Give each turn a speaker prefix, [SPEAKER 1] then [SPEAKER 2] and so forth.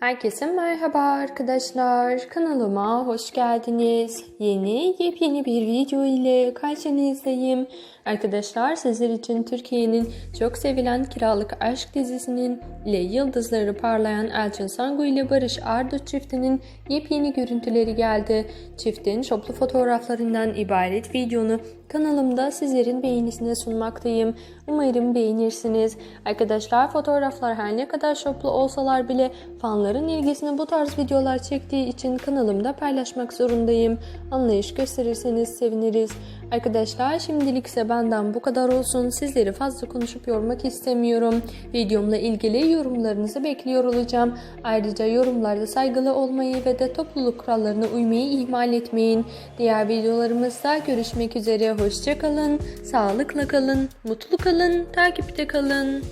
[SPEAKER 1] Herkese merhaba arkadaşlar. Kanalıma hoş geldiniz. Yeni yepyeni bir video ile karşınızdayım. Arkadaşlar sizler için Türkiye'nin çok sevilen Kiralık Aşk dizisinin ile yıldızları parlayan Elçin Sangu ile Barış Arduç çiftinin yepyeni görüntüleri geldi. Çiftin şoplu fotoğraflarından ibaret videonu kanalımda sizlerin beğenisine sunmaktayım. Umarım beğenirsiniz. Arkadaşlar fotoğraflar her ne kadar şoplu olsalar bile fanların ilgisini bu tarz videolar çektiği için kanalımda paylaşmak zorundayım. Anlayış gösterirseniz seviniriz. Arkadaşlar şimdilik ise benden bu kadar olsun. Sizleri fazla konuşup yormak istemiyorum. Videomla ilgili yorumlarınızı bekliyor olacağım. Ayrıca yorumlarda saygılı olmayı ve de topluluk kurallarına uymayı ihmal etmeyin. Diğer videolarımızda görüşmek üzere. Hoşçakalın, sağlıkla kalın, mutlu kalın, takipte kalın.